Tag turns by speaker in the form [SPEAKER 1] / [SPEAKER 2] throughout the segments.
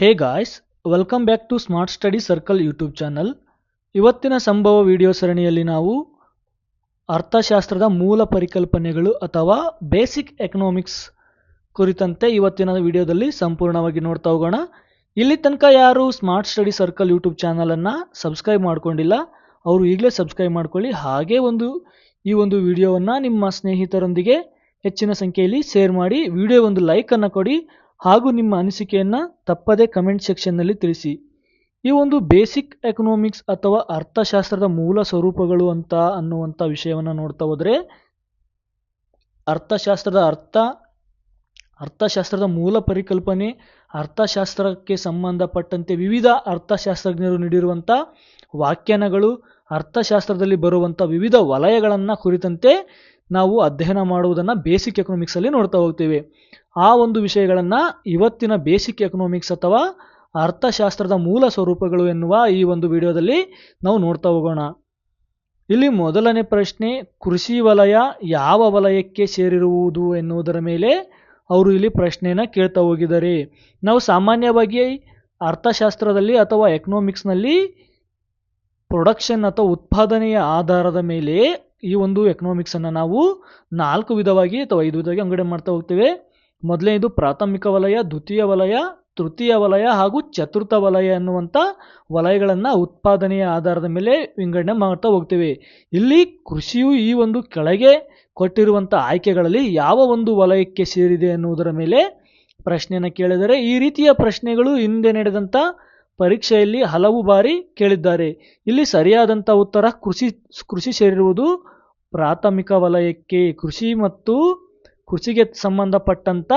[SPEAKER 1] Hey guys welcome back to smart study circle YouTube channel ಇವತ್ತಿನ ಸಂಭವ video ಸರಣಿಯಲ್ಲಿ ನಾವು ಅರ್ಥಶಾಸ್ತ್ರದ ಮೂಲ ಪರಿಕಲ್ಪನೆಗಳು ಅಥವಾ ಬೇಸಿಕ್ ಎಕನಾಮಿಕ್ಸ್ ಕುರಿತಂತೆ ಇವತ್ತಿನ ವಿಡಿಯೋದಲ್ಲಿ ಸಂಪೂರ್ಣವಾಗಿ ನೋಡ್ತಾ ಹೋಗೋಣ. ಇಲ್ಲಿ ತನಕ ಯಾರು ಸ್ಮಾರ್ಟ್ ಸ್ಟಡಿ ಸರ್ಕಲ್ ಯೂಟ್ಯೂಬ್ ಚಾನಲನ್ನು ಸಬ್ಸ್ಕ್ರೈಬ್ ಮಾಡ್ಕೊಂಡಿಲ್ಲ. ಅವರು ಈಗಲೇ ಸಬ್ಸ್ಕ್ರೈಬ್ ಮಾಡ್ಕೊಳ್ಳಿ. ಹಾಗೇ ಒಂದು, ಈ ಒಂದು ವಿಡಿಯೋವನ್ನು ನಿಮ್ಮ ಸ್ನೇಹಿತರೊಂದಿಗೆ ಹೆಚ್ಚಿನ ಸಂಖ್ಯೆಯಲ್ಲಿ ಶೇರ್ ಮಾಡಿ. ವಿಡಿಯೋ ಒಂದು ಲೈಕನ್ನು ಕೊಡಿ. ಹಾಗೂ ನಿಮ್ಮ ಅನಿಸಿಕೆಯನ್ನು ತಪ್ಪದೇ ಕಮೆಂಟ್ ಸೆಕ್ಷನ್ನಲ್ಲಿ ತಿಳಿಸಿ. ಈ ಒಂದು ಬೇಸಿಕ್ ಎಕನಾಮಿಕ್ಸ್ ಅಥವಾ ಅರ್ಥಶಾಸ್ತ್ರದ ಮೂಲ ಸ್ವರೂಪಗಳು ಅಂತ ಅನ್ನುವಂಥ ವಿಷಯವನ್ನು ನೋಡ್ತಾ ಹೋದರೆ, ಅರ್ಥಶಾಸ್ತ್ರದ ಅರ್ಥ, ಅರ್ಥಶಾಸ್ತ್ರದ ಮೂಲ ಪರಿಕಲ್ಪನೆ, ಅರ್ಥಶಾಸ್ತ್ರಕ್ಕೆ ಸಂಬಂಧಪಟ್ಟಂತೆ ವಿವಿಧ ಅರ್ಥಶಾಸ್ತ್ರಜ್ಞರು ನೀಡಿರುವಂಥ ವ್ಯಾಖ್ಯಾನಗಳು, ಅರ್ಥಶಾಸ್ತ್ರದಲ್ಲಿ ಬರುವಂಥ ವಿವಿಧ ವಲಯಗಳನ್ನು ಕುರಿತಂತೆ ನಾವು ಅಧ್ಯಯನ ಮಾಡುವುದನ್ನು ಬೇಸಿಕ್ ಎಕನಾಮಿಕ್ಸಲ್ಲಿ ನೋಡ್ತಾ ಹೋಗ್ತೀವಿ. ಆ ಒಂದು ವಿಷಯಗಳನ್ನು ಇವತ್ತಿನ ಬೇಸಿಕ್ ಎಕನಾಮಿಕ್ಸ್ ಅಥವಾ ಅರ್ಥಶಾಸ್ತ್ರದ ಮೂಲ ಸ್ವರೂಪಗಳು ಎನ್ನುವ ಈ ಒಂದು ವಿಡಿಯೋದಲ್ಲಿ ನಾವು ನೋಡ್ತಾ ಹೋಗೋಣ. ಇಲ್ಲಿ ಮೊದಲನೇ ಪ್ರಶ್ನೆ, ಕೃಷಿ ವಲಯ ಯಾವ ವಲಯಕ್ಕೆ ಸೇರಿರುವುದು ಎನ್ನುವುದರ ಮೇಲೆ ಅವರು ಇಲ್ಲಿ ಪ್ರಶ್ನೆಯನ್ನು ಕೇಳ್ತಾ ಹೋಗಿದ್ದಾರೆ. ನಾವು ಸಾಮಾನ್ಯವಾಗಿ ಅರ್ಥಶಾಸ್ತ್ರದಲ್ಲಿ ಅಥವಾ ಎಕನಾಮಿಕ್ಸ್ನಲ್ಲಿ ಪ್ರೊಡಕ್ಷನ್ ಅಥವಾ ಉತ್ಪಾದನೆಯ ಆಧಾರದ ಮೇಲೆ ಈ ಒಂದು ಎಕನಾಮಿಕ್ಸನ್ನು ನಾವು ನಾಲ್ಕು ವಿಧವಾಗಿ ಅಥವಾ ಐದು ವಿಧವಾಗಿ ಅಂಗಡಿ ಮಾಡ್ತಾ ಹೋಗ್ತೇವೆ. ಮೊದಲನೇದು ಪ್ರಾಥಮಿಕ ವಲಯ, ದ್ವಿತೀಯ ವಲಯ, ತೃತೀಯ ವಲಯ ಹಾಗೂ ಚತುರ್ಥ ವಲಯ ಎನ್ನುವಂಥ ವಲಯಗಳನ್ನು ಉತ್ಪಾದನೆಯ ಆಧಾರದ ಮೇಲೆ ವಿಂಗಡಣೆ ಮಾಡ್ತಾ ಹೋಗ್ತೇವೆ. ಇಲ್ಲಿ ಕೃಷಿಯು ಈ ಒಂದು ಕೆಳಗೆ ಕೊಟ್ಟಿರುವಂಥ ಆಯ್ಕೆಗಳಲ್ಲಿ ಯಾವ ಒಂದು ವಲಯಕ್ಕೆ ಸೇರಿದೆ ಎನ್ನುವುದರ ಮೇಲೆ ಪ್ರಶ್ನೆಯನ್ನು ಕೇಳಿದರೆ ಈ ರೀತಿಯ ಪ್ರಶ್ನೆಗಳು ಹಿಂದೆ ನಡೆದಂಥ ಪರೀಕ್ಷೆಯಲ್ಲಿ ಹಲವು ಬಾರಿ ಕೇಳಿದ್ದಾರೆ. ಇಲ್ಲಿ ಸರಿಯಾದಂಥ ಉತ್ತರ ಕೃಷಿ ಕೃಷಿ ಸೇರಿರುವುದು ಪ್ರಾಥಮಿಕ ವಲಯಕ್ಕೆ ಕೃಷಿ ಮತ್ತು ಕೃಷಿಗೆ ಸಂಬಂಧಪಟ್ಟಂಥ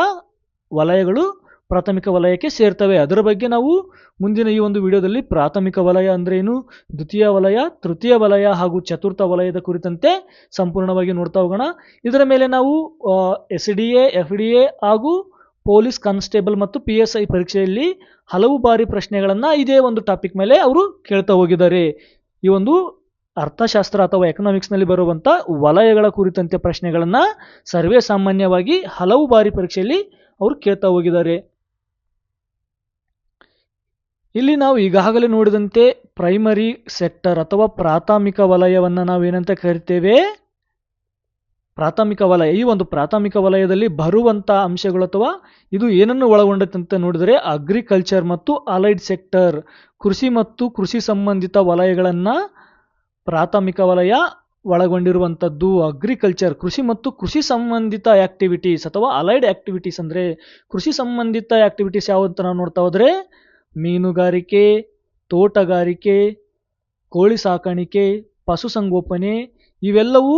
[SPEAKER 1] ವಲಯಗಳು ಪ್ರಾಥಮಿಕ ವಲಯಕ್ಕೆ ಸೇರ್ತವೆ. ಅದರ ಬಗ್ಗೆ ನಾವು ಮುಂದಿನ ಈ ಒಂದು ವಿಡಿಯೋದಲ್ಲಿ ಪ್ರಾಥಮಿಕ ವಲಯ ಅಂದ್ರೇನು, ದ್ವಿತೀಯ ವಲಯ, ತೃತೀಯ ವಲಯ ಹಾಗೂ ಚತುರ್ಥ ವಲಯದ ಕುರಿತಂತೆ ಸಂಪೂರ್ಣವಾಗಿ ನೋಡ್ತಾ ಹೋಗೋಣ. ಇದರ ಮೇಲೆ ನಾವು S D A, F D A ಹಾಗೂ ಪೊಲೀಸ್ ಕಾನ್ಸ್ಟೇಬಲ್ ಮತ್ತು ಪಿ ಎಸ್ ಐ ಪರೀಕ್ಷೆಯಲ್ಲಿ ಹಲವು ಬಾರಿ ಪ್ರಶ್ನೆಗಳನ್ನು ಇದೇ ಒಂದು ಟಾಪಿಕ್ ಮೇಲೆ ಅವರು ಕೇಳ್ತಾ ಹೋಗಿದ್ದಾರೆ. ಈ ಒಂದು ಅರ್ಥಶಾಸ್ತ್ರ ಅಥವಾ ಎಕನಾಮಿಕ್ಸ್ನಲ್ಲಿ ಬರುವಂಥ ವಲಯಗಳ ಕುರಿತಂತೆ ಪ್ರಶ್ನೆಗಳನ್ನು ಸರ್ವೇ ಸಾಮಾನ್ಯವಾಗಿ ಹಲವು ಬಾರಿ ಪರೀಕ್ಷೆಯಲ್ಲಿ ಅವರು ಕೇಳ್ತಾ ಹೋಗಿದ್ದಾರೆ. ಇಲ್ಲಿ ನಾವು ಈಗಾಗಲೇ ನೋಡಿದಂತೆ ಪ್ರೈಮರಿ ಸೆಕ್ಟರ್ ಅಥವಾ ಪ್ರಾಥಮಿಕ ವಲಯವನ್ನು ನಾವು ಏನಂತ ಕರಿತೇವೆ? ಪ್ರಾಥಮಿಕ ವಲಯ, ಈ ಒಂದು ಪ್ರಾಥಮಿಕ ವಲಯದಲ್ಲಿ ಬರುವಂಥ ಅಂಶಗಳು ಅಥವಾ ಇದು ಏನನ್ನು ಒಳಗೊಂಡಂತೆ ನೋಡಿದರೆ ಅಗ್ರಿಕಲ್ಚರ್ ಮತ್ತು ಅಲೈಡ್ ಸೆಕ್ಟರ್ ಕೃಷಿ ಮತ್ತು ಕೃಷಿ ಸಂಬಂಧಿತ ವಲಯಗಳನ್ನು ಪ್ರಾಥಮಿಕ ವಲಯ ಒಳಗೊಂಡಿರುವಂಥದ್ದು ಅಗ್ರಿಕಲ್ಚರ್ ಕೃಷಿ ಮತ್ತು ಕೃಷಿ ಸಂಬಂಧಿತ ಆ್ಯಕ್ಟಿವಿಟೀಸ್ ಅಥವಾ ಅಲೈಡ್ ಆ್ಯಕ್ಟಿವಿಟೀಸ್ ಅಂದರೆ ಕೃಷಿ ಸಂಬಂಧಿತ ಆಕ್ಟಿವಿಟೀಸ್ ಯಾವಂತ ನಾವು ನೋಡ್ತಾ ಹೋದರೆ ಮೀನುಗಾರಿಕೆ, ತೋಟಗಾರಿಕೆ, ಕೋಳಿ ಸಾಕಾಣಿಕೆ ಪಶುಸಂಗೋಪನೆ ಇವೆಲ್ಲವೂ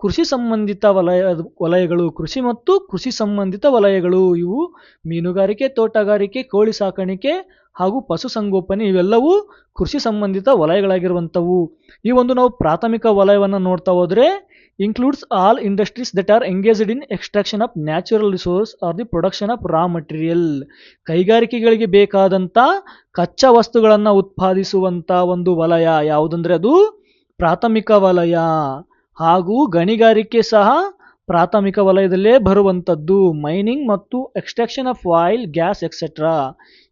[SPEAKER 1] ಕೃಷಿ ಸಂಬಂಧಿತ ವಲಯ, ವಲಯಗಳು, ಕೃಷಿ ಮತ್ತು ಕೃಷಿ ಸಂಬಂಧಿತ ವಲಯಗಳು, ಇವು ಮೀನುಗಾರಿಕೆ, ತೋಟಗಾರಿಕೆ, ಕೋಳಿ ಸಾಕಾಣಿಕೆ ಹಾಗೂ ಪಶುಸಂಗೋಪನೆ ಇವೆಲ್ಲವೂ ಕೃಷಿ ಸಂಬಂಧಿತ ವಲಯಗಳಾಗಿರುವಂಥವು. ಈ ಒಂದು ನಾವು ಪ್ರಾಥಮಿಕ ವಲಯವನ್ನು ನೋಡ್ತಾ ಹೋದರೆ includes all industries that are engaged in extraction of natural resource or the production of raw material ಕೈಗಾರಿಕೆಗಳಿಗೆ ಬೇಕಾದಂಥ ಕಚ್ಚಾ ವಸ್ತುಗಳನ್ನು ಉತ್ಪಾದಿಸುವಂಥ ಒಂದು ವಲಯ ಯಾವುದಂದ್ರೆ ಅದು ಪ್ರಾಥಮಿಕ ವಲಯ. ಹಾಗೂ ಗಣಿಗಾರಿಕೆ ಸಹ ಪ್ರಾಥಮಿಕ ವಲಯದಲ್ಲೇ ಬರುವಂಥದ್ದು. ಮೈನಿಂಗ್ ಮತ್ತು extraction of oil, gas etcetera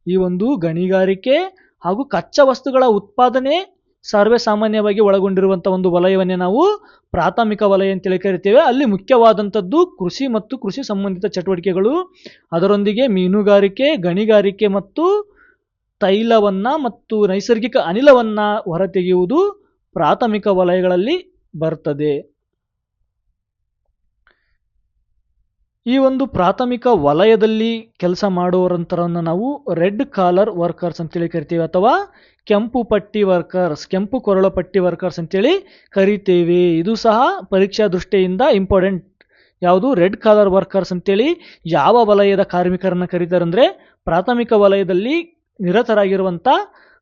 [SPEAKER 1] ಈ ಒಂದು ಗಣಿಗಾರಿಕೆ ಹಾಗೂ ಕಚ್ಚಾ ವಸ್ತುಗಳ ಉತ್ಪಾದನೆ ಸರ್ವೇ ಸಾಮಾನ್ಯವಾಗಿ ಒಳಗೊಂಡಿರುವಂಥ ಒಂದು ವಲಯವನ್ನೇ ನಾವು ಪ್ರಾಥಮಿಕ ವಲಯ ಅಂತೇಳಿ ಕರಿತೇವೆ. ಅಲ್ಲಿ ಮುಖ್ಯವಾದಂಥದ್ದು ಕೃಷಿ ಮತ್ತು ಕೃಷಿ ಸಂಬಂಧಿತ ಚಟುವಟಿಕೆಗಳು. ಅದರೊಂದಿಗೆ ಮೀನುಗಾರಿಕೆ, ಗಣಿಗಾರಿಕೆ ಮತ್ತು ತೈಲವನ್ನು ಮತ್ತು ನೈಸರ್ಗಿಕ ಅನಿಲವನ್ನು ಹೊರತೆಗೆಯುವುದು ಪ್ರಾಥಮಿಕ ವಲಯಗಳಲ್ಲಿ ಬರ್ತದೆ. ಈ ಒಂದು ಪ್ರಾಥಮಿಕ ವಲಯದಲ್ಲಿ ಕೆಲಸ ಮಾಡುವರಂತರನ್ನು ನಾವು ರೆಡ್ ಕಾಲರ್ ವರ್ಕರ್ಸ್ ಅಂತೇಳಿ ಕರಿತೀವಿ ಅಥವಾ ಕೆಂಪು ಪಟ್ಟಿ ವರ್ಕರ್ಸ್, ಕೆಂಪು ಕೊರಳ ಪಟ್ಟಿ ವರ್ಕರ್ಸ್ ಅಂತೇಳಿ ಕರಿತೇವೆ. ಇದು ಸಹ ಪರೀಕ್ಷಾ ದೃಷ್ಟಿಯಿಂದ ಇಂಪಾರ್ಟೆಂಟ್. ಯಾವುದು? ರೆಡ್ ಕಾಲರ್ ವರ್ಕರ್ಸ್ ಅಂತೇಳಿ ಯಾವ ವಲಯದ ಕಾರ್ಮಿಕರನ್ನು ಕರೀತಾರೆ ಅಂದರೆ ಪ್ರಾಥಮಿಕ ವಲಯದಲ್ಲಿ ನಿರತರಾಗಿರುವಂಥ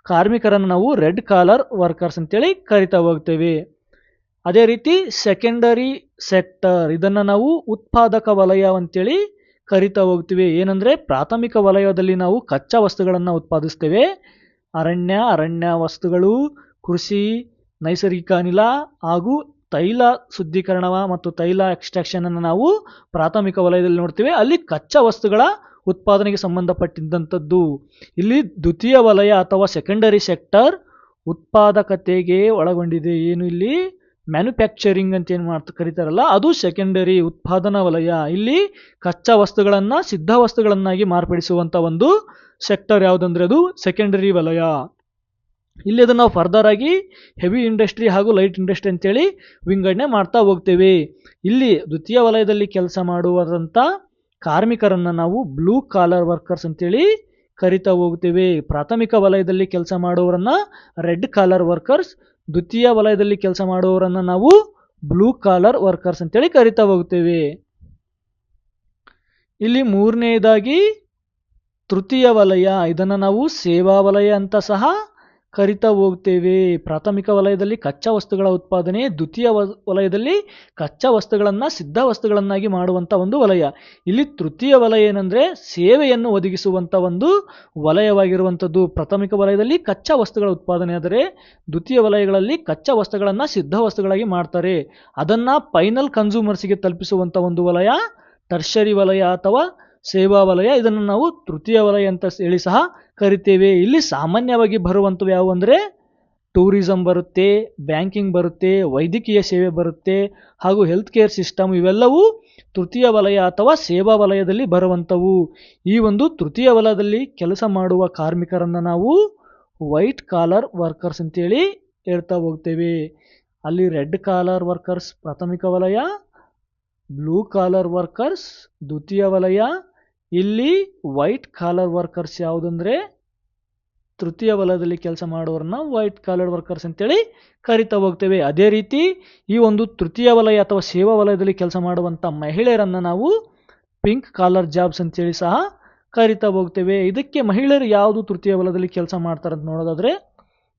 [SPEAKER 1] ಕಾರ್ಮಿಕರನ್ನು ನಾವು ರೆಡ್ ಕಾಲರ್ ವರ್ಕರ್ಸ್ ಅಂತೇಳಿ ಕರಿತಾ ಹೋಗ್ತೇವೆ. ಅದೇ ರೀತಿ ಸೆಕೆಂಡರಿ ಸೆಕ್ಟರ್ ಇದನ್ನು ನಾವು ಉತ್ಪಾದಕ ವಲಯ ಅಂತೇಳಿ ಕರಿತಾ ಹೋಗ್ತೀವಿ. ಏನಂದರೆ ಪ್ರಾಥಮಿಕ ವಲಯದಲ್ಲಿ ನಾವು ಕಚ್ಚಾ ವಸ್ತುಗಳನ್ನು ಉತ್ಪಾದಿಸ್ತೇವೆ. ಅರಣ್ಯ ಅರಣ್ಯ ವಸ್ತುಗಳು, ಕೃಷಿ, ನೈಸರ್ಗಿಕ ಅನಿಲ ಹಾಗೂ ತೈಲ ಶುದ್ಧೀಕರಣ ಮತ್ತು ತೈಲ ಎಕ್ಸ್ಟ್ರಾಕ್ಷನನ್ನು ನಾವು ಪ್ರಾಥಮಿಕ ವಲಯದಲ್ಲಿ ನೋಡ್ತೀವಿ. ಅಲ್ಲಿ ಕಚ್ಚಾ ವಸ್ತುಗಳ ಉತ್ಪಾದನೆಗೆ ಸಂಬಂಧಪಟ್ಟಿದ್ದಂಥದ್ದು. ಇಲ್ಲಿ ದ್ವಿತೀಯ ವಲಯ ಅಥವಾ ಸೆಕೆಂಡರಿ ಸೆಕ್ಟರ್ ಉತ್ಪಾದಕತೆಗೆ ಒಳಗೊಂಡಿದೆ. ಏನು ಇಲ್ಲಿ? ಮ್ಯಾನುಫ್ಯಾಕ್ಚರಿಂಗ್ ಅಂತ ಏನು ಮಾಡ್ತಾ, ಕರೀತಾರಲ್ಲ, ಅದು ಸೆಕೆಂಡರಿ ಉತ್ಪಾದನಾ ವಲಯ. ಇಲ್ಲಿ ಕಚ್ಚಾ ವಸ್ತುಗಳನ್ನು ಸಿದ್ಧ ವಸ್ತುಗಳನ್ನಾಗಿ ಮಾರ್ಪಡಿಸುವಂಥ ಒಂದು ಸೆಕ್ಟರ್ ಯಾವುದಂದ್ರೆ ಅದು ಸೆಕೆಂಡರಿ ವಲಯ. ಇಲ್ಲಿ ಅದನ್ನು ನಾವು ಫರ್ದರ್ ಆಗಿ ಹೆವಿ ಇಂಡಸ್ಟ್ರಿ ಹಾಗೂ ಲೈಟ್ ಇಂಡಸ್ಟ್ರಿ ಅಂತೇಳಿ ವಿಂಗಡಣೆ ಮಾಡ್ತಾ ಹೋಗ್ತೇವೆ. ಇಲ್ಲಿ ದ್ವಿತೀಯ ವಲಯದಲ್ಲಿ ಕೆಲಸ ಮಾಡುವಂಥ ಕಾರ್ಮಿಕರನ್ನು ನಾವು ಬ್ಲೂ ಕಾಲರ್ ವರ್ಕರ್ಸ್ ಅಂತೇಳಿ ಕರಿತಾ ಹೋಗ್ತೇವೆ. ಪ್ರಾಥಮಿಕ ವಲಯದಲ್ಲಿ ಕೆಲಸ ಮಾಡುವವರನ್ನ ರೆಡ್ ಕಾಲರ್ ವರ್ಕರ್ಸ್ ದ್ವಿತೀಯ ವಲಯದಲ್ಲಿ ಕೆಲಸ ಮಾಡುವವರನ್ನ ನಾವು ಬ್ಲೂ ಕಾಲರ್ ವರ್ಕರ್ಸ್ ಅಂತೇಳಿ ಕರಿತಾ ಹೋಗ್ತೇವೆ. ಇಲ್ಲಿ ಮೂರನೆಯದಾಗಿ ತೃತೀಯ ವಲಯ, ಇದನ್ನು ನಾವು ಸೇವಾ ವಲಯ ಅಂತ ಸಹ ಕರಿತಾ ಹೋಗ್ತೇವೆ. ಪ್ರಾಥಮಿಕ ವಲಯದಲ್ಲಿ ಕಚ್ಚಾ ವಸ್ತುಗಳ ಉತ್ಪಾದನೆ, ದ್ವಿತೀಯ ವಲಯದಲ್ಲಿ ಕಚ್ಚಾ ವಸ್ತುಗಳನ್ನು ಸಿದ್ಧ ವಸ್ತುಗಳನ್ನಾಗಿ ಮಾಡುವಂಥ ಒಂದು ವಲಯ. ಇಲ್ಲಿ ತೃತೀಯ ವಲಯ ಏನಂದ್ರೆ ಸೇವೆಯನ್ನು ಒದಗಿಸುವಂಥ ಒಂದು ವಲಯವಾಗಿರುವಂಥದ್ದು. ಪ್ರಾಥಮಿಕ ವಲಯದಲ್ಲಿ ಕಚ್ಚಾ ವಸ್ತುಗಳ ಉತ್ಪಾದನೆ ಆದರೆ ದ್ವಿತೀಯ ವಲಯಗಳಲ್ಲಿ ಕಚ್ಚಾ ವಸ್ತುಗಳನ್ನು ಸಿದ್ಧ ವಸ್ತುಗಳಾಗಿ ಮಾಡ್ತಾರೆ. ಅದನ್ನು ಫೈನಲ್ ಕನ್ಸ್ಯೂಮರ್ಸಿಗೆ ತಲುಪಿಸುವಂಥ ಒಂದು ವಲಯ ಟರ್ಷರಿ ವಲಯ ಅಥವಾ ಸೇವಾ ವಲಯ. ಇದನ್ನು ನಾವು ತೃತೀಯ ವಲಯ ಅಂತ ಹೇಳಿ ಸಹ ಕರಿತೇವೆ. ಇಲ್ಲಿ ಸಾಮಾನ್ಯವಾಗಿ ಬರುವಂಥವು ಯಾವುವು ಅಂದರೆ ಟೂರಿಸಂ ಬರುತ್ತೆ, ಬ್ಯಾಂಕಿಂಗ್ ಬರುತ್ತೆ, ವೈದ್ಯಕೀಯ ಸೇವೆ ಬರುತ್ತೆ, ಹಾಗೂ ಹೆಲ್ತ್ ಕೇರ್ ಸಿಸ್ಟಮ್ ಇವೆಲ್ಲವೂ ತೃತೀಯ ವಲಯ ಅಥವಾ ಸೇವಾ ವಲಯದಲ್ಲಿ ಬರುವಂಥವು. ಈ ಒಂದು ತೃತೀಯ ವಲಯದಲ್ಲಿ ಕೆಲಸ ಮಾಡುವ ಕಾರ್ಮಿಕರನ್ನು ನಾವು ವೈಟ್ ಕಾಲರ್ ವರ್ಕರ್ಸ್ ಅಂತೇಳಿ ಹೇಳ್ತಾ ಹೋಗ್ತೇವೆ. ಅಲ್ಲಿ ರೆಡ್ ಕಾಲರ್ ವರ್ಕರ್ಸ್ ಪ್ರಾಥಮಿಕ ವಲಯ ಬ್ಲೂ ಕಾಲರ್ ವರ್ಕರ್ಸ್ ದ್ವಿತೀಯ ವಲಯ ಇಲ್ಲಿ ವೈಟ್ ಕಾಲರ್ ವರ್ಕರ್ಸ್ ಯಾವುದಂದ್ರೆ ತೃತೀಯ ವಲಯದಲ್ಲಿ ಕೆಲಸ ಮಾಡುವವರನ್ನ ವೈಟ್ ಕಾಲರ್ ವರ್ಕರ್ಸ್ ಅಂತೇಳಿ ಕರಿತಾ ಹೋಗ್ತೇವೆ. ಅದೇ ರೀತಿ ಈ ಒಂದು ತೃತೀಯ ವಲಯ ಅಥವಾ ಸೇವಾ ವಲಯದಲ್ಲಿ ಕೆಲಸ ಮಾಡುವಂಥ ಮಹಿಳೆಯರನ್ನು ನಾವು ಪಿಂಕ್ ಕಾಲರ್ ಜಾಬ್ಸ್ ಅಂತೇಳಿ ಸಹ ಕರಿತಾ ಹೋಗ್ತೇವೆ. ಇದಕ್ಕೆ ಮಹಿಳೆಯರು ಯಾವುದು ತೃತೀಯ ವಲಯದಲ್ಲಿ ಕೆಲಸ ಮಾಡ್ತಾರೆ ಅಂತ ನೋಡೋದಾದ್ರೆ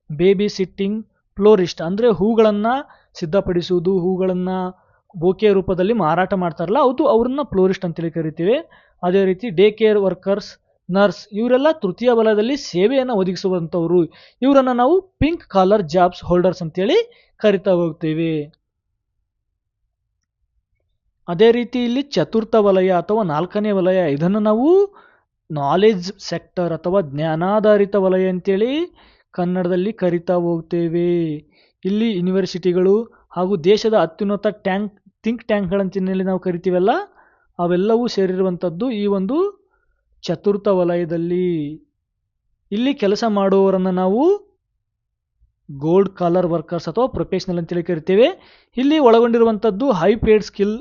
[SPEAKER 1] ಬೇಬಿ ಸಿಟ್ಟಿಂಗ್ ಫ್ಲೋರಿಸ್ಟ್ ಅಂದರೆ ಹೂಗಳನ್ನು ಸಿದ್ಧಪಡಿಸುವುದು, ಹೂಗಳನ್ನು ಬೋಕೆ ರೂಪದಲ್ಲಿ ಮಾರಾಟ ಮಾಡ್ತಾರಲ್ಲ, ಅದು ಅವ್ರನ್ನ ಫ್ಲೋರಿಸ್ಟ್ ಅಂತೇಳಿ ಕರಿತೀವಿ. ಅದೇ ರೀತಿ ಡೇ ಕೇರ್ ವರ್ಕರ್ಸ್ ನರ್ಸ್ ಇವರೆಲ್ಲ ತೃತೀಯ ವಲಯದಲ್ಲಿ ಸೇವೆಯನ್ನು ಒದಗಿಸುವಂಥವರು. ಇವರನ್ನು ನಾವು ಪಿಂಕ್ ಕಾಲರ್ ಜಾಬ್ಸ್ ಹೋಲ್ಡರ್ಸ್ ಅಂತೇಳಿ ಕರಿತಾ ಹೋಗ್ತೀವಿ. ಅದೇ ರೀತಿ ಇಲ್ಲಿ ಚತುರ್ಥ ವಲಯ ಅಥವಾ ನಾಲ್ಕನೇ ವಲಯ, ಇದನ್ನು ನಾವು ನಾಲೆಜ್ ಸೆಕ್ಟರ್ ಅಥವಾ ಜ್ಞಾನಾಧಾರಿತ ವಲಯ ಅಂತೇಳಿ ಕನ್ನಡದಲ್ಲಿ ಕರಿತಾ ಹೋಗ್ತೇವೆ. ಇಲ್ಲಿ ಯೂನಿವರ್ಸಿಟಿಗಳು ಹಾಗೂ ದೇಶದ ಅತ್ಯುನ್ನತ ಟ್ಯಾಂಕ್ ಥಿಂಕ್ ಟ್ಯಾಂಕ್ಗಳಂತಿನಲ್ಲಿ ನಾವು ಕರಿತೀವಲ್ಲ ಅವೆಲ್ಲವೂ ಸೇರಿರುವಂಥದ್ದು ಈ ಒಂದು ಚತುರ್ಥ ವಲಯದಲ್ಲಿ. ಇಲ್ಲಿ ಕೆಲಸ ಮಾಡುವವರನ್ನು ನಾವು ಗೋಲ್ಡ್ ಕಾಲರ್ ವರ್ಕರ್ಸ್ ಅಥವಾ ಪ್ರೊಫೆಷನಲ್ ಅಂತೇಳಿ ಕರಿತೇವೆ. ಇಲ್ಲಿ ಒಳಗೊಂಡಿರುವಂಥದ್ದು high paid skill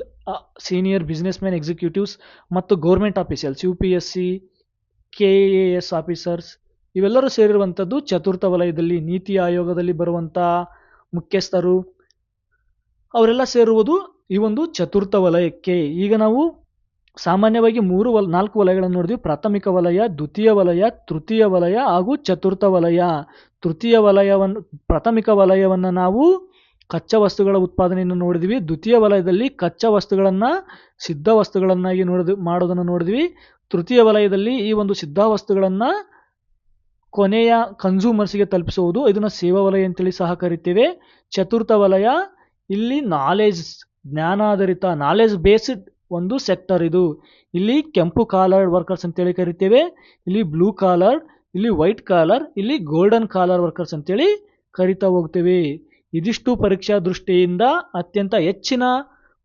[SPEAKER 1] senior businessman executives ಮತ್ತು government officers U P S C K A S officers ಇವೆಲ್ಲರೂ ಸೇರಿರುವಂಥದ್ದು ಚತುರ್ಥ ವಲಯದಲ್ಲಿ, ನೀತಿ ಆಯೋಗದಲ್ಲಿ ಬರುವಂಥ ಮುಖ್ಯಸ್ಥರು. ಅವರೆಲ್ಲ ಸೇರುವುದು ಈ ಒಂದು ಚತುರ್ಥ ವಲಯಕ್ಕೆ. ಈಗ ನಾವು ಸಾಮಾನ್ಯವಾಗಿ ಮೂರು ವಲ, ನಾಲ್ಕು ವಲಯಗಳನ್ನು ನೋಡಿದ್ವಿ. ಪ್ರಾಥಮಿಕ ವಲಯ, ದ್ವಿತೀಯ ವಲಯ, ತೃತೀಯ ವಲಯ ಹಾಗೂ ಚತುರ್ಥ ವಲಯ. ತೃತೀಯ ವಲಯವನ್ನು ಪ್ರಾಥಮಿಕ ವಲಯವನ್ನು ನಾವು ಕಚ್ಚಾ ವಸ್ತುಗಳ ಉತ್ಪಾದನೆಯನ್ನು ನೋಡಿದ್ವಿ. ದ್ವಿತೀಯ ವಲಯದಲ್ಲಿ ಕಚ್ಚಾ ವಸ್ತುಗಳನ್ನು, ಸಿದ್ಧ ವಸ್ತುಗಳನ್ನಾಗಿ ನೋಡಿದ್, ಮಾಡೋದನ್ನು ನೋಡಿದ್ವಿ. ತೃತೀಯ ವಲಯದಲ್ಲಿ ಈ ಒಂದು ಸಿದ್ಧ ವಸ್ತುಗಳನ್ನು ಕೊನೆಯ ಕನ್ಸ್ಯೂಮರ್ಸ್ಗೆ ತಲುಪಿಸುವುದು. ಇದನ್ನು ಸೇವಾ ವಲಯ ಅಂತೇಳಿ ಸಹ ಕರಿತೇವೆ. ಚತುರ್ಥ ವಲಯ, ಇಲ್ಲಿ ನಾಲೆಜ್ ಜ್ಞಾನಾಧಾರಿತ ನಾಲೆಜ್ ಬೇಸ್ಡ್ ಒಂದು ಸೆಕ್ಟರ್ ಇದು. ಇಲ್ಲಿ ಕೆಂಪು ಕಾಲರ್ ವರ್ಕರ್ಸ್ ಅಂತೇಳಿ ಕರಿತೇವೆ, ಇಲ್ಲಿ ಬ್ಲೂ ಕಾಲರ್ ಇಲ್ಲಿ ವೈಟ್ ಕಾಲರ್ ಇಲ್ಲಿ ಗೋಲ್ಡನ್ ಕಾಲರ್ ವರ್ಕರ್ಸ್ ಅಂತೇಳಿ ಕರಿತಾ ಹೋಗ್ತೇವೆ. ಇದಿಷ್ಟು ಪರೀಕ್ಷಾ ದೃಷ್ಟಿಯಿಂದ ಅತ್ಯಂತ ಹೆಚ್ಚಿನ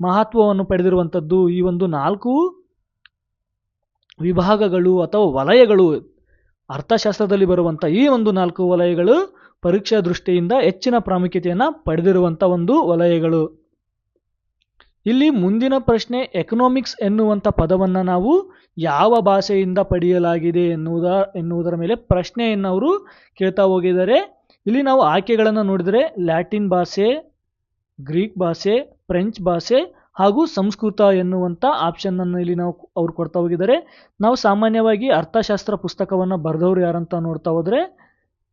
[SPEAKER 1] ಮಹತ್ವವನ್ನು ಪಡೆದಿರುವಂಥದ್ದು ಈ ಒಂದು ನಾಲ್ಕು ವಿಭಾಗಗಳು ಅಥವಾ ವಲಯಗಳು. ಅರ್ಥಶಾಸ್ತ್ರದಲ್ಲಿ ಬರುವಂಥ ಈ ಒಂದು ನಾಲ್ಕು ವಲಯಗಳು ಪರೀಕ್ಷಾ ದೃಷ್ಟಿಯಿಂದ ಹೆಚ್ಚಿನ ಪ್ರಾಮುಖ್ಯತೆಯನ್ನು ಪಡೆದಿರುವಂಥ ಒಂದು ವಲಯಗಳು. ಇಲ್ಲಿ ಮುಂದಿನ ಪ್ರಶ್ನೆ ಎಕನಾಮಿಕ್ಸ್ ಎನ್ನುವಂಥ ಪದವನ್ನು ನಾವು ಯಾವ ಭಾಷೆಯಿಂದ ಪಡೆಯಲಾಗಿದೆ ಎನ್ನುವುದ, ಎನ್ನುವುದರ ಮೇಲೆ ಪ್ರಶ್ನೆಯನ್ನು ಅವರು ಕೇಳ್ತಾ ಹೋಗಿದ್ದಾರೆ. ಇಲ್ಲಿ ನಾವು ಆಯ್ಕೆಗಳನ್ನು ನೋಡಿದರೆ ಲ್ಯಾಟಿನ್ ಭಾಷೆ, ಗ್ರೀಕ್ ಭಾಷೆ, ಫ್ರೆಂಚ್ ಭಾಷೆ ಹಾಗೂ ಸಂಸ್ಕೃತ ಎನ್ನುವಂಥ ಆಪ್ಷನ್ನನ್ನು ಇಲ್ಲಿ ನಾವು ಅವ್ರು ಕೊಡ್ತಾ ಹೋಗಿದ್ದಾರೆ. ನಾವು ಸಾಮಾನ್ಯವಾಗಿ ಅರ್ಥಶಾಸ್ತ್ರ ಪುಸ್ತಕವನ್ನು ಬರೆದವರು ಯಾರಂತ ನೋಡ್ತಾ ಹೋದರೆ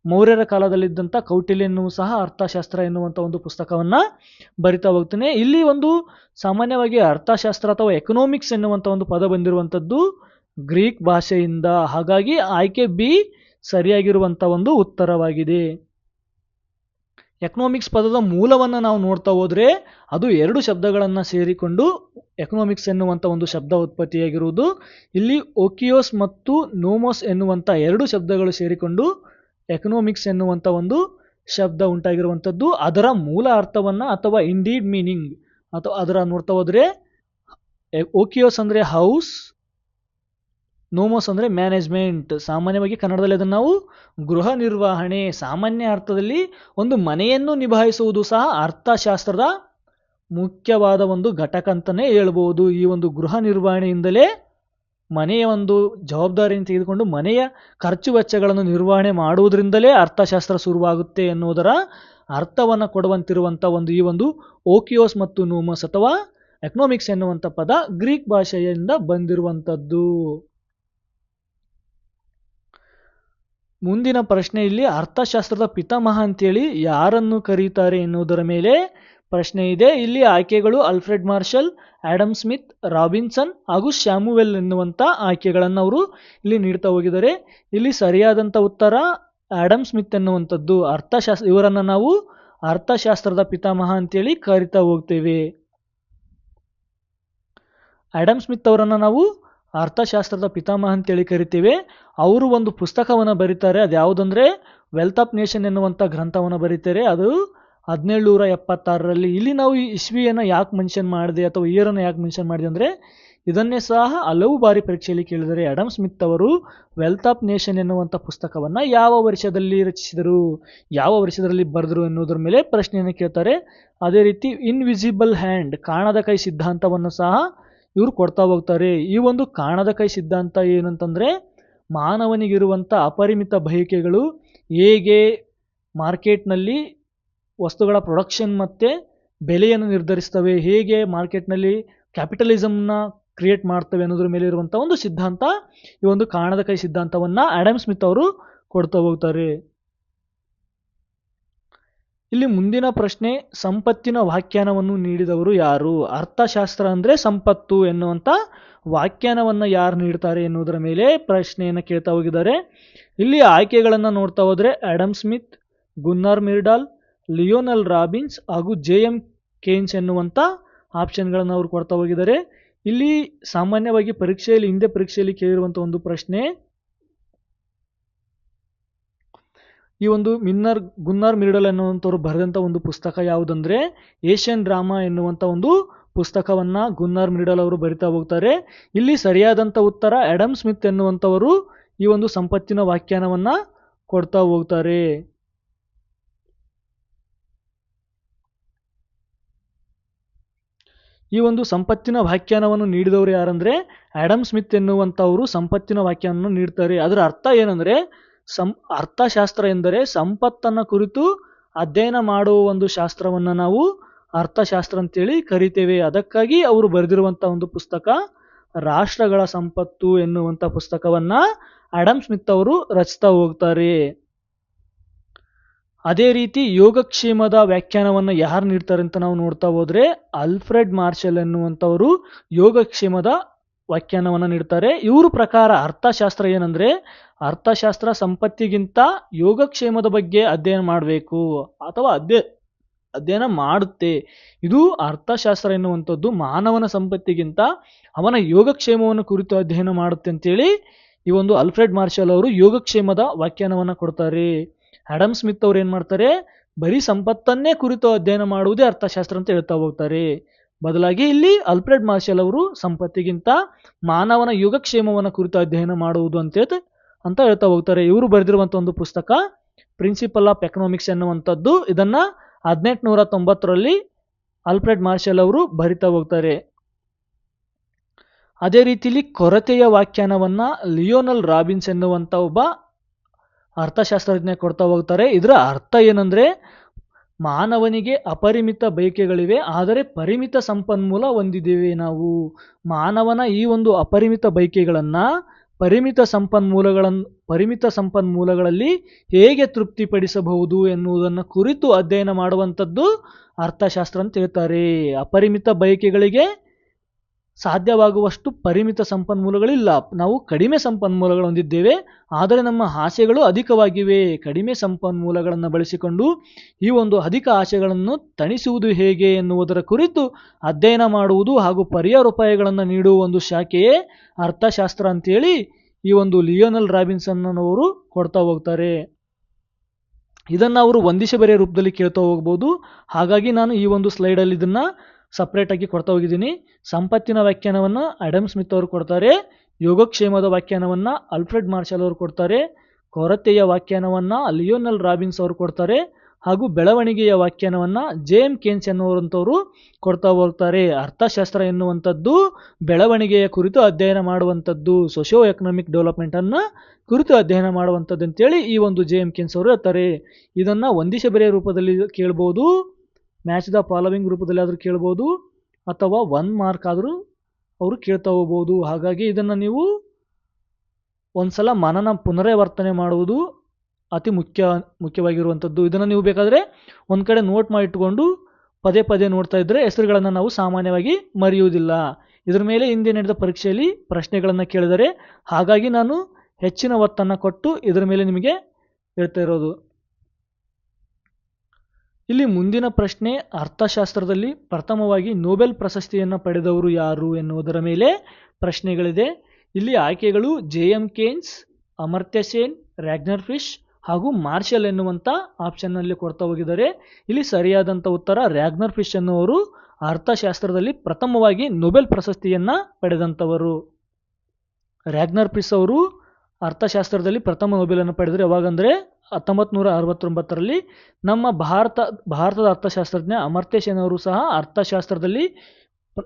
[SPEAKER 1] ಮೌರ್ಯರ ಕಾಲದಲ್ಲಿದ್ದಂಥ ಕೌಟಿಲ್ಯನೂ ಸಹ ಅರ್ಥಶಾಸ್ತ್ರ ಎನ್ನುವಂಥ ಒಂದು ಪುಸ್ತಕವನ್ನು ಬರಿತಾ ಹೋಗ್ತೇನೆ. ಇಲ್ಲಿ ಒಂದು ಸಾಮಾನ್ಯವಾಗಿ ಅರ್ಥಶಾಸ್ತ್ರ ಅಥವಾ ಎಕನಾಮಿಕ್ಸ್ ಎನ್ನುವಂಥ ಒಂದು ಪದ ಬಂದಿರುವಂಥದ್ದು ಗ್ರೀಕ್ ಭಾಷೆಯಿಂದ. ಹಾಗಾಗಿ ಆಯ್ಕೆ ಬಿ ಸರಿಯಾಗಿರುವಂಥ ಒಂದು ಉತ್ತರವಾಗಿದೆ. ಎಕನಾಮಿಕ್ಸ್ ಪದದ ಮೂಲವನ್ನು ನಾವು ನೋಡ್ತಾ ಹೋದರೆ ಅದು ಎರಡು ಶಬ್ದಗಳನ್ನು ಸೇರಿಕೊಂಡು ಎಕನಾಮಿಕ್ಸ್ ಎನ್ನುವಂಥ ಒಂದು ಶಬ್ದ ಉತ್ಪತ್ತಿಯಾಗಿರುವುದು. ಇಲ್ಲಿ ಓಕಿಯೋಸ್ ಮತ್ತು ನೋಮೋಸ್ ಎನ್ನುವಂಥ ಎರಡು ಶಬ್ದಗಳು ಸೇರಿಕೊಂಡು ಎಕನಾಮಿಕ್ಸ್ ಎನ್ನುವಂಥ ಒಂದು ಶಬ್ದ ಉಂಟಾಗಿರುವಂಥದ್ದು, ಅದರ ಮೂಲ ಅರ್ಥವನ್ನು ಅಥವಾ ಇಂಡೀಡ್ ಮೀನಿಂಗ್ ಅಥವಾ ಅದರ ನೋಡ್ತಾ ಹೋದರೆ ಓಕಿಯೋಸ್ ಅಂದರೆ ಹೌಸ್ ನೋಮೋಸ್ ಅಂದರೆ ಮ್ಯಾನೇಜ್ಮೆಂಟ್ ಸಾಮಾನ್ಯವಾಗಿ ಕನ್ನಡದಲ್ಲಿ ಅದನ್ನು ನಾವು ಗೃಹ ನಿರ್ವಹಣೆ, ಸಾಮಾನ್ಯ ಅರ್ಥದಲ್ಲಿ ಒಂದು ಮನೆಯನ್ನು ನಿಭಾಯಿಸುವುದು ಸಹ ಅರ್ಥಶಾಸ್ತ್ರದ ಮುಖ್ಯವಾದ ಒಂದು ಘಟಕ ಅಂತಲೇ ಹೇಳ್ಬೋದು. ಈ ಒಂದು ಗೃಹ ನಿರ್ವಹಣೆಯಿಂದಲೇ ಮನೆಯ ಒಂದು ಜವಾಬ್ದಾರಿಯನ್ನು ತೆಗೆದುಕೊಂಡು ಮನೆಯ ಖರ್ಚು ವೆಚ್ಚಗಳನ್ನು ನಿರ್ವಹಣೆ ಮಾಡುವುದರಿಂದಲೇ ಅರ್ಥಶಾಸ್ತ್ರ ಶುರುವಾಗುತ್ತೆ ಎನ್ನುವುದರ ಅರ್ಥವನ್ನು ಕೊಡುವಂತಿರುವಂಥ ಒಂದು ಈ ಒಂದು ಓಕಿಯೋಸ್ ಮತ್ತು ನೋಮಸ್ ಅಥವಾ ಎಕನಾಮಿಕ್ಸ್ ಎನ್ನುವಂಥ ಪದ ಗ್ರೀಕ್ ಭಾಷೆಯಿಂದ ಬಂದಿರುವಂಥದ್ದು ಮುಂದಿನ ಪ್ರಶ್ನೆಯಲ್ಲಿ ಅರ್ಥಶಾಸ್ತ್ರದ ಪಿತಾಮಹ ಅಂತೇಳಿ ಯಾರನ್ನು ಕರೀತಾರೆ ಎನ್ನುವುದರ ಮೇಲೆ ಪ್ರಶ್ನೆ ಇದೆ. ಇಲ್ಲಿ ಆಯ್ಕೆಗಳು Alfred Marshall Adam Smith, Robinson ಹಾಗೂ ಶ್ಯಾಮುವೆಲ್ ಎನ್ನುವಂಥ ಆಯ್ಕೆಗಳನ್ನು ಅವರು ಇಲ್ಲಿ ನೀಡ್ತಾ ಹೋಗಿದ್ದಾರೆ. ಇಲ್ಲಿ ಸರಿಯಾದಂಥ ಉತ್ತರ ಆಡಮ್ ಸ್ಮಿತ್ ಎನ್ನುವಂಥದ್ದು. ಅರ್ಥಶಾಸ್ತ್ರ ಇವರನ್ನು ನಾವು ಅರ್ಥಶಾಸ್ತ್ರದ ಪಿತಾಮಹ ಅಂತೇಳಿ ಕರಿತಾ ಹೋಗ್ತೇವೆ. ಆಡಮ್ ಸ್ಮಿತ್ ಅವರನ್ನು ನಾವು ಅರ್ಥಶಾಸ್ತ್ರದ ಪಿತಾಮಹ ಅಂತೇಳಿ ಕರಿತೇವೆ. ಅವರು ಒಂದು ಪುಸ್ತಕವನ್ನು ಬರೀತಾರೆ. ಅದು ಯಾವುದಂದ್ರೆ ವೆಲ್ತ್ ಆಫ್ ನೇಷನ್ ಎನ್ನುವಂಥ ಗ್ರಂಥವನ್ನು ಬರೀತಾರೆ. ಅದು ಹದಿನೇಳುನೂರ ಎಪ್ಪತ್ತಾರರಲ್ಲಿ ಇಲ್ಲಿ ನಾವು ಈ ಇಸ್ವಿಯನ್ನು ಯಾಕೆ ಮೆನ್ಷನ್ ಮಾಡಿದೆ ಅಥವಾ ಇಯರನ್ನು ಯಾಕೆ ಮೆನ್ಷನ್ ಮಾಡಿದೆ ಅಂದರೆ ಇದನ್ನೇ ಸಹ ಹಲವು ಬಾರಿ ಪರೀಕ್ಷೆಯಲ್ಲಿ ಕೇಳಿದರೆ ಅಡಮ್ ಸ್ಮಿತ್ ಅವರು ವೆಲ್ತ್ ಆಫ್ ನೇಷನ್ ಎನ್ನುವಂಥ ಪುಸ್ತಕವನ್ನು ಯಾವ ವರ್ಷದಲ್ಲಿ ರಚಿಸಿದರು, ಯಾವ ವರ್ಷದಲ್ಲಿ ಬರೆದರು ಎನ್ನುವುದರ ಮೇಲೆ ಪ್ರಶ್ನೆಯನ್ನು ಕೇಳ್ತಾರೆ. ಅದೇ ರೀತಿ ಇನ್ವಿಸಿಬಲ್ ಹ್ಯಾಂಡ್ ಕಾಣದ ಕೈ ಸಿದ್ಧಾಂತವನ್ನು ಸಹ ಇವರು ಕೊಡ್ತಾ ಹೋಗ್ತಾರೆ. ಈ ಒಂದು ಕಾಣದ ಕೈ ಸಿದ್ಧಾಂತ ಏನಂತಂದರೆ ಮಾನವನಿಗಿರುವಂಥ ಅಪರಿಮಿತ ಬಯಕೆಗಳು ಹೇಗೆ ಮಾರ್ಕೆಟ್ನಲ್ಲಿ ವಸ್ತುಗಳ ಪ್ರೊಡಕ್ಷನ್ ಮತ್ತು ಬೆಲೆಯನ್ನು ನಿರ್ಧರಿಸ್ತವೆ. ಹೇಗೆ ಮಾರ್ಕೆಟ್ನಲ್ಲಿ ಕ್ಯಾಪಿಟಲಿಸಮ್ನ ಕ್ರಿಯೇಟ್ ಮಾಡ್ತವೆ ಅನ್ನೋದ್ರ ಮೇಲೆ ಇರುವಂಥ ಒಂದು ಸಿದ್ಧಾಂತ, ಈ ಒಂದು ಕಾಣದ ಕೈ ಸಿದ್ಧಾಂತವನ್ನು ಆ್ಯಡಮ್ ಸ್ಮಿತ್ ಅವರು ಕೊಡ್ತಾ ಹೋಗ್ತಾರೆ. ಇಲ್ಲಿ ಮುಂದಿನ ಪ್ರಶ್ನೆ, ಸಂಪತ್ತಿನ ವ್ಯಾಖ್ಯಾನವನ್ನು ನೀಡಿದವರು ಯಾರು? ಅರ್ಥಶಾಸ್ತ್ರ ಅಂದರೆ ಸಂಪತ್ತು ಎನ್ನುವಂಥ ವ್ಯಾಖ್ಯಾನವನ್ನು ಯಾರು ನೀಡ್ತಾರೆ ಎನ್ನುವುದರ ಮೇಲೆ ಪ್ರಶ್ನೆಯನ್ನು ಕೇಳ್ತಾ ಹೋಗಿದ್ದಾರೆ. ಇಲ್ಲಿ ಆಯ್ಕೆಗಳನ್ನು ನೋಡ್ತಾ ಹೋದರೆ Adam Smith, Gunnar Myrdal Lionel Robbins ಹಾಗೂ ಜೆ ಎಂ ಕೇನ್ಸ್ ಎನ್ನುವಂಥ ಆಪ್ಷನ್ಗಳನ್ನು ಅವರು ಕೊಡ್ತಾ ಹೋಗಿದ್ದಾರೆ. ಇಲ್ಲಿ ಸಾಮಾನ್ಯವಾಗಿ ಪರೀಕ್ಷೆಯಲ್ಲಿ ಹಿಂದೆ ಪರೀಕ್ಷೆಯಲ್ಲಿ ಕೇಳಿರುವಂಥ ಒಂದು ಪ್ರಶ್ನೆ, ಈ ಒಂದು ಮಿನ್ನರ್ ಗುನ್ನಾರ್ ಮಿರ್ಡಲ್ ಎನ್ನುವಂಥವ್ರು ಬರೆದಂಥ ಒಂದು ಪುಸ್ತಕ ಯಾವುದಂದ್ರೆ, ಏಷ್ಯನ್ ಡ್ರಾಮಾ ಎನ್ನುವಂಥ ಒಂದು ಪುಸ್ತಕವನ್ನು ಗುನ್ನಾರ್ ಮಿರ್ಡಲ್ ಅವರು ಬರಿತಾ ಹೋಗ್ತಾರೆ. ಇಲ್ಲಿ ಸರಿಯಾದಂಥ ಉತ್ತರ ಆಡಮ್ ಸ್ಮಿತ್ ಎನ್ನುವಂಥವರು ಈ ಒಂದು ಸಂಪತ್ತಿನ ವ್ಯಾಖ್ಯಾನವನ್ನು ಕೊಡ್ತಾ ಹೋಗ್ತಾರೆ. ಈ ಒಂದು ಸಂಪತ್ತಿನ ವ್ಯಾಖ್ಯಾನವನ್ನು ನೀಡಿದವರು ಯಾರಂದರೆ? ಆಡಮ್ ಸ್ಮಿತ್ ಎನ್ನುವಂಥವರು ಸಂಪತ್ತಿನ ವ್ಯಾಖ್ಯಾನವನ್ನು ನೀಡ್ತಾರೆ. ಅದರ ಅರ್ಥ ಏನಂದರೆ, ಸಂ, ಅರ್ಥಶಾಸ್ತ್ರ ಎಂದರೆ ಸಂಪತ್ತನ್ನು ಕುರಿತು ಅಧ್ಯಯನ ಮಾಡುವ ಒಂದು ಶಾಸ್ತ್ರವನ್ನು ನಾವು ಅರ್ಥಶಾಸ್ತ್ರ ಅಂತೇಳಿ ಕರಿತೇವೆ. ಅದಕ್ಕಾಗಿ ಅವರು ಬರೆದಿರುವಂಥ ಒಂದು ಪುಸ್ತಕ ರಾಷ್ಟ್ರಗಳ ಸಂಪತ್ತು ಎನ್ನುವಂಥ ಪುಸ್ತಕವನ್ನ ಆಡಮ್ ಸ್ಮಿತ್ ಅವರು ರಚಿಸ್ತಾ ಹೋಗ್ತಾರೆ. ಅದೇ ರೀತಿ ಯೋಗಕ್ಷೇಮದ ವ್ಯಾಖ್ಯಾನವನ್ನು ಯಾರು ನೀಡ್ತಾರೆ ಅಂತ ನಾವು ನೋಡ್ತಾ ಹೋದ್ರೆ ಅಲ್ಫ್ರೆಡ್ ಮಾರ್ಷಲ್ ಎನ್ನುವಂಥವರು ಯೋಗಕ್ಷೇಮದ ವ್ಯಾಖ್ಯಾನವನ್ನು ನೀಡ್ತಾರೆ. ಇವ್ರ ಪ್ರಕಾರ ಅರ್ಥಶಾಸ್ತ್ರ ಏನಂದ್ರೆ ಅರ್ಥಶಾಸ್ತ್ರ ಸಂಪತ್ತಿಗಿಂತ ಯೋಗಕ್ಷೇಮದ ಬಗ್ಗೆ ಅಧ್ಯಯನ ಮಾಡಬೇಕು ಅಥವಾ ಅಧ್ಯಯ, ಅಧ್ಯಯನ ಮಾಡುತ್ತೆ. ಇದು ಅರ್ಥಶಾಸ್ತ್ರ ಎನ್ನುವಂಥದ್ದು ಮಾನವನ ಸಂಪತ್ತಿಗಿಂತ ಅವನ ಯೋಗಕ್ಷೇಮವನ್ನು ಕುರಿತು ಅಧ್ಯಯನ ಮಾಡುತ್ತೆ ಅಂತೇಳಿ ಈ ಒಂದು ಅಲ್ಫ್ರೆಡ್ ಮಾರ್ಷಲ್ ಅವರು ಯೋಗಕ್ಷೇಮದ ವ್ಯಾಖ್ಯಾನವನ್ನು ಕೊಡ್ತಾರೆ. ಆಡಮ್ ಸ್ಮಿತ್ ಅವ್ರು ಏನು ಮಾಡ್ತಾರೆ? ಬರೀ ಸಂಪತ್ತನ್ನೇ ಕುರಿತು ಅಧ್ಯಯನ ಮಾಡುವುದೇ ಅರ್ಥಶಾಸ್ತ್ರ ಅಂತ ಹೇಳ್ತಾ ಹೋಗ್ತಾರೆ. ಬದಲಾಗಿ ಇಲ್ಲಿ ಅಲ್ಫ್ರೆಡ್ ಮಾರ್ಷಲ್ ಅವರು ಸಂಪತ್ತಿಗಿಂತ ಮಾನವನ ಯೋಗಕ್ಷೇಮವನ್ನು ಕುರಿತು ಅಧ್ಯಯನ ಮಾಡುವುದು ಅಂತ ಅಂತ ಹೇಳ್ತಾ ಹೋಗ್ತಾರೆ. ಇವರು ಬರೆದಿರುವಂಥ ಒಂದು ಪುಸ್ತಕ ಪ್ರಿನ್ಸಿಪಲ್ ಆಫ್ ಎಕನಾಮಿಕ್ಸ್ ಎನ್ನುವಂಥದ್ದು. ಇದನ್ನ ಹದಿನೆಂಟುನೂರ ತೊಂಬತ್ತರಲ್ಲಿ ಅಲ್ಫ್ರೆಡ್ ಮಾರ್ಷಲ್ ಅವರು ಬರಿತಾ ಹೋಗ್ತಾರೆ. ಅದೇ ರೀತಿಲಿ ಕೊರತೆಯ ವ್ಯಾಖ್ಯಾನವನ್ನ ಲಿಯೋನಲ್ ರಾಬಿನ್ಸ್ ಎನ್ನುವಂಥ ಒಬ್ಬ ಅರ್ಥಶಾಸ್ತ್ರಜ್ಞ ಕೊಡ್ತಾ ಹೋಗ್ತಾರೆ. ಇದರ ಅರ್ಥ ಏನಂದ್ರೆ, ಮಾನವನಿಗೆ ಅಪರಿಮಿತ ಬಯಕೆಗಳಿವೆ, ಆದರೆ ಪರಿಮಿತ ಸಂಪನ್ಮೂಲ ಹೊಂದಿದ್ದೇವೆ ನಾವು. ಮಾನವನ ಈ ಒಂದು ಅಪರಿಮಿತ ಬಯಕೆಗಳನ್ನು ಪರಿಮಿತ ಸಂಪನ್ಮೂಲಗಳನ್ನು ಪರಿಮಿತ ಸಂಪನ್ಮೂಲಗಳಲ್ಲಿ ಹೇಗೆ ತೃಪ್ತಿಪಡಿಸಬಹುದು ಎನ್ನುವುದನ್ನು ಕುರಿತು ಅಧ್ಯಯನ ಮಾಡುವಂಥದ್ದು ಅರ್ಥಶಾಸ್ತ್ರ ಅಂತ ಹೇಳ್ತಾರೆ. ಅಪರಿಮಿತ ಬಯಕೆಗಳಿಗೆ ಸಾಧ್ಯವಾಗುವಷ್ಟು ಪರಿಮಿತ ಸಂಪನ್ಮೂಲಗಳಿಲ್ಲ. ನಾವು ಕಡಿಮೆ ಸಂಪನ್ಮೂಲಗಳು ಹೊಂದಿದ್ದೇವೆ, ಆದರೆ ನಮ್ಮ ಆಸೆಗಳು ಅಧಿಕವಾಗಿವೆ. ಕಡಿಮೆ ಸಂಪನ್ಮೂಲಗಳನ್ನು ಬಳಸಿಕೊಂಡು ಈ ಒಂದು ಅಧಿಕ ಆಸೆಗಳನ್ನು ತಣಿಸುವುದು ಹೇಗೆ ಎನ್ನುವುದರ ಕುರಿತು ಅಧ್ಯಯನ ಮಾಡುವುದು ಹಾಗೂ ಪರ್ಯಾಯೋಪಾಯಗಳನ್ನು ನೀಡುವ ಒಂದು ಶಾಖೆಯೇ ಅರ್ಥಶಾಸ್ತ್ರ ಅಂತೇಳಿ ಈ ಒಂದು ಲಿಯೋನಲ್ ರಾಬಿನ್ಸನ್ ಅವರು ಕೊಡ್ತಾ ಹೋಗ್ತಾರೆ. ಇದನ್ನು ಅವರು ಒಂದಿಶೆ ಬೇರೆ ರೂಪದಲ್ಲಿ ಕೇಳ್ತಾ ಹೋಗ್ಬೋದು. ಹಾಗಾಗಿ ನಾನು ಈ ಒಂದು ಸ್ಲೈಡಲ್ಲಿ ಇದನ್ನು ಸಪ್ರೇಟಾಗಿ ಕೊಡ್ತಾ ಹೋಗಿದ್ದೀನಿ. ಸಂಪತ್ತಿನ ವ್ಯಾಖ್ಯಾನವನ್ನು ಅಡಮ್ ಸ್ಮಿತ್ ಅವರು ಕೊಡ್ತಾರೆ. ಯೋಗಕ್ಷೇಮದ ವ್ಯಾಖ್ಯಾನವನ್ನು ಅಲ್ಫ್ರೆಡ್ ಮಾರ್ಷಲ್ ಅವರು ಕೊಡ್ತಾರೆ. ಕೊರತೆಯ ವ್ಯಾಖ್ಯಾನವನ್ನು ಲಿಯೋನಲ್ ರಾಬಿನ್ಸ್ ಅವರು ಕೊಡ್ತಾರೆ. ಹಾಗೂ ಬೆಳವಣಿಗೆಯ ವ್ಯಾಖ್ಯಾನವನ್ನು ಜೆ ಎಂ ಕೇನ್ಸ್ ಎನ್ನುವಂಥವರು ಕೊಡ್ತಾ ಹೋಗ್ತಾರೆ. ಅರ್ಥಶಾಸ್ತ್ರ ಎನ್ನುವಂಥದ್ದು, ಬೆಳವಣಿಗೆಯ ಕುರಿತು ಅಧ್ಯಯನ ಮಾಡುವಂಥದ್ದು ಸೋಷಿಯೋ ಎಕನಾಮಿಕ್ ಡೆವಲಪ್ಮೆಂಟನ್ನು ಕುರಿತು ಅಧ್ಯಯನ ಮಾಡುವಂಥದ್ದು ಅಂತೇಳಿ ಈ ಒಂದು ಜೆ ಎಂ ಕೆನ್ಸ್ ಅವರು ಹೇಳ್ತಾರೆ. ಇದನ್ನು ಒಂದಿಶ ಬರೆಯ ರೂಪದಲ್ಲಿ ಕೇಳ್ಬೋದು. ಮ್ಯಾಚ್ ದ ಫಾಲೋವಿಂಗ್ ರೂಪದಲ್ಲಿ ಆದರೂ ಕೇಳ್ಬೋದು, ಅಥವಾ ಒನ್ ಮಾರ್ಕ್ ಆದರೂ ಅವರು ಕೇಳ್ತಾ ಹೋಗ್ಬೋದು. ಹಾಗಾಗಿ ಇದನ್ನು ನೀವು ಒಂದ್ಸಲ ಮನನ ಪುನರಾವರ್ತನೆ ಮಾಡುವುದು ಅತಿ ಮುಖ್ಯ, ಮುಖ್ಯವಾಗಿರುವಂಥದ್ದು. ಇದನ್ನು ನೀವು ಬೇಕಾದರೆ ಒಂದು ಕಡೆ ನೋಟ್ ಮಾಡಿ ಪದೇ ಪದೇ ನೋಡ್ತಾ ಇದ್ದರೆ ಹೆಸರುಗಳನ್ನು ನಾವು ಸಾಮಾನ್ಯವಾಗಿ ಮರೆಯುವುದಿಲ್ಲ. ಇದರ ಮೇಲೆ ಹಿಂದೆ ನಡೆದ ಪರೀಕ್ಷೆಯಲ್ಲಿ ಪ್ರಶ್ನೆಗಳನ್ನು ಕೇಳಿದರೆ ಹಾಗಾಗಿ ನಾನು ಹೆಚ್ಚಿನ ಒತ್ತನ್ನು ಕೊಟ್ಟು ಇದರ ಮೇಲೆ ನಿಮಗೆ ಹೇಳ್ತಾ ಇರೋದು. ಇಲ್ಲಿ ಮುಂದಿನ ಪ್ರಶ್ನೆ, ಅರ್ಥಶಾಸ್ತ್ರದಲ್ಲಿ ಪ್ರಥಮವಾಗಿ ನೋಬೆಲ್ ಪ್ರಶಸ್ತಿಯನ್ನು ಪಡೆದವರು ಯಾರು ಎನ್ನುವುದರ ಮೇಲೆ ಪ್ರಶ್ನೆಗಳಿದೆ. ಇಲ್ಲಿ ಆಯ್ಕೆಗಳು J M Keynes, Amartya Sen Ragnar Frisch ಹಾಗೂ ಮಾರ್ಷಲ್ ಎನ್ನುವಂಥ ಆಪ್ಷನ್ನಲ್ಲಿ ಕೊಡ್ತಾ ಹೋಗಿದ್ದಾರೆ. ಇಲ್ಲಿ ಸರಿಯಾದಂಥ ಉತ್ತರ ರ್ಯಾಗ್ನರ್ ಫಿಶ್ ಎನ್ನುವರು ಅರ್ಥಶಾಸ್ತ್ರದಲ್ಲಿ ಪ್ರಥಮವಾಗಿ ನೊಬೆಲ್ ಪ್ರಶಸ್ತಿಯನ್ನು ಪಡೆದಂಥವರು. ರ್ಯಾಗ್ನರ್ ಫಿಶ್ ಅವರು ಅರ್ಥಶಾಸ್ತ್ರದಲ್ಲಿ ಪ್ರಥಮ ನೊಬೆಲನ್ನು ಪಡೆದರೆ ಯಾವಾಗಂದರೆ ಹತ್ತೊಂಬತ್ತು ನೂರ ಅರವತ್ತೊಂಬತ್ತರಲ್ಲಿ ನಮ್ಮ ಭಾರತ, ಭಾರತದ ಅರ್ಥಶಾಸ್ತ್ರಜ್ಞ ಅಮರ್ತ್ಯ ಸೇನ್ ಅವರು ಸಹ ಅರ್ಥಶಾಸ್ತ್ರದಲ್ಲಿ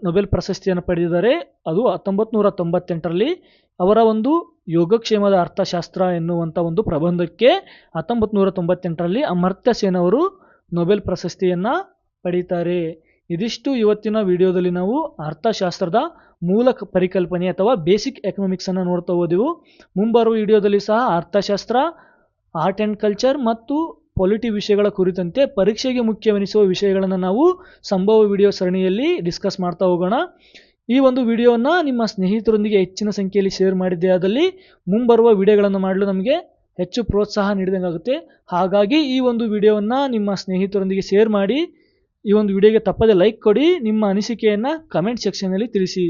[SPEAKER 1] ನೊಬೆಲ್ ಪ್ರಶಸ್ತಿಯನ್ನು ಪಡೆದಿದ್ದಾರೆ. ಅದು ಹತ್ತೊಂಬತ್ತು ನೂರ ತೊಂಬತ್ತೆಂಟರಲ್ಲಿ ಅವರ ಒಂದು ಯೋಗಕ್ಷೇಮದ ಅರ್ಥಶಾಸ್ತ್ರ ಎನ್ನುವಂಥ ಒಂದು ಪ್ರಬಂಧಕ್ಕೆ ಹತ್ತೊಂಬತ್ತು ನೂರ ತೊಂಬತ್ತೆಂಟರಲ್ಲಿ ಅಮರ್ತ್ಯ ಸೇನ್ ಅವರು ನೊಬೆಲ್ ಪ್ರಶಸ್ತಿಯನ್ನು ಪಡೀತಾರೆ. ಇದಿಷ್ಟು ಇವತ್ತಿನ ವಿಡಿಯೋದಲ್ಲಿ ನಾವು ಅರ್ಥಶಾಸ್ತ್ರದ ಮೂಲ ಪರಿಕಲ್ಪನೆ ಅಥವಾ ಬೇಸಿಕ್ ಎಕನಾಮಿಕ್ಸನ್ನು ನೋಡ್ತಾ ಹೋದೆವು. ಮುಂಬರುವ ವಿಡಿಯೋದಲ್ಲಿ ಸಹ ಅರ್ಥಶಾಸ್ತ್ರ ಆರ್ಟ್ ಆ್ಯಂಡ್ ಕಲ್ಚರ್ ಮತ್ತು ಪೊಲಿಟಿ ವಿಷಯಗಳ ಕುರಿತಂತೆ ಪರೀಕ್ಷೆಗೆ ಮುಖ್ಯವೆನಿಸುವ ವಿಷಯಗಳನ್ನು ನಾವು ಸಂಭವ ವಿಡಿಯೋ ಸರಣಿಯಲ್ಲಿ ಡಿಸ್ಕಸ್ ಮಾಡ್ತಾ ಹೋಗೋಣ. ಈ ಒಂದು ವಿಡಿಯೋವನ್ನು ನಿಮ್ಮ ಸ್ನೇಹಿತರೊಂದಿಗೆ ಹೆಚ್ಚಿನ ಸಂಖ್ಯೆಯಲ್ಲಿ ಶೇರ್ ಮಾಡಿದ್ದೆ ಆದಲ್ಲಿ ಮುಂಬರುವ ವಿಡಿಯೋಗಳನ್ನು ಮಾಡಲು ನಮಗೆ ಹೆಚ್ಚು ಪ್ರೋತ್ಸಾಹ ನೀಡಿದಂಗಾಗುತ್ತೆ. ಹಾಗಾಗಿ ಈ ಒಂದು ವಿಡಿಯೋವನ್ನು ನಿಮ್ಮ ಸ್ನೇಹಿತರೊಂದಿಗೆ ಶೇರ್ ಮಾಡಿ, ಈ ಒಂದು ವಿಡಿಯೋಗೆ ತಪ್ಪದೆ ಲೈಕ್ ಕೊಡಿ, ನಿಮ್ಮ ಅನಿಸಿಕೆಯನ್ನು ಕಮೆಂಟ್ ಸೆಕ್ಷನಲ್ಲಿ ತಿಳಿಸಿ.